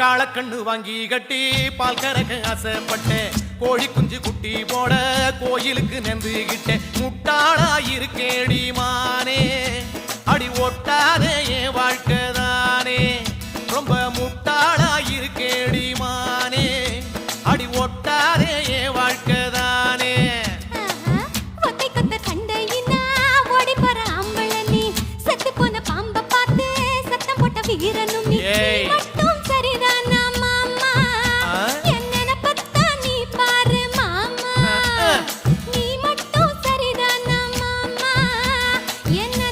கால கண்ணு வாங்கி கட்டி பால் கறக்க ஆசைப்பட்டேன் கோழி குஞ்சு குட்டி போட கோயிலுக்கு நெந்துகிட்டேன் முட்டாளா இருக்கேடி மானே அடி ஒட்டாதே என் வாழ்க்கை தானே. ரொம்ப முட்டாளா இருக்கேடி மானே அடி ஒட்டாதே என் வாழ்க்கை தானே. வீரனும் ஏய் Y